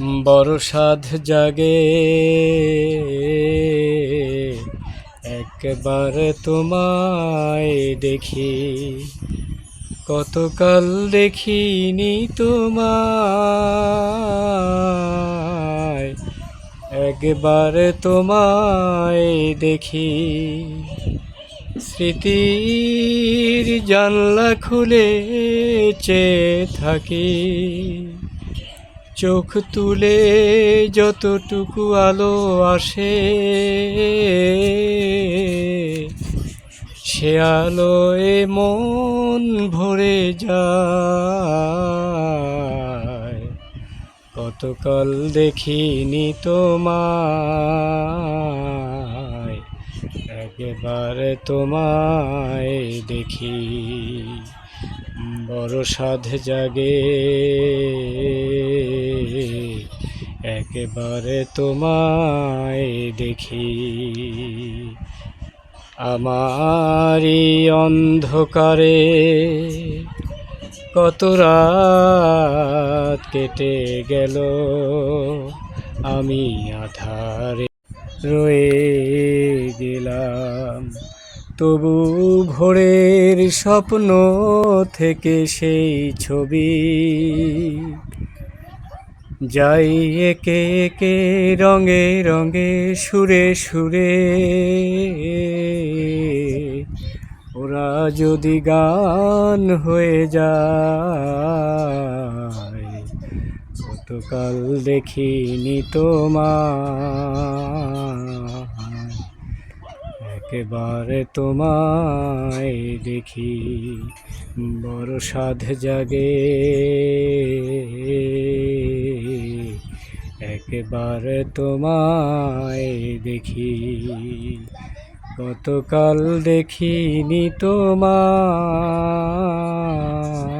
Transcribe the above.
বড় সাধ জাগে। একবার তোমায় দেখি, কতকাল দেখিনি তোমায়। একবার তোমায় দেখি, স্মৃতির জানলা খুলে চেয়ে থাকি। চোখ তুলে যতটুকু আলো আসে, সে আলোয় মন ভরে যায়। কতকাল দেখিনি তোমায়, একেবারে তোমায় দেখি। বড় সাধ জাগে একেবারে তোমায় দেখি। আমারই অন্ধকারে কত রাত কেটে গেল। আমি আধারে রয়ে গেলাম। তবু ভোরের স্বপ্ন থেকে সেই ছবি যাই একে একে রঙে রঙে সুরে সুরে। ওরা যদি গান হয়ে যায় কতকাল দেখিনি তোমায়। একেবারে তোমায় দেখি বড় সাধ জাগে। একেবারে তোমায় দেখি। কতকাল দেখিনি তোমায়।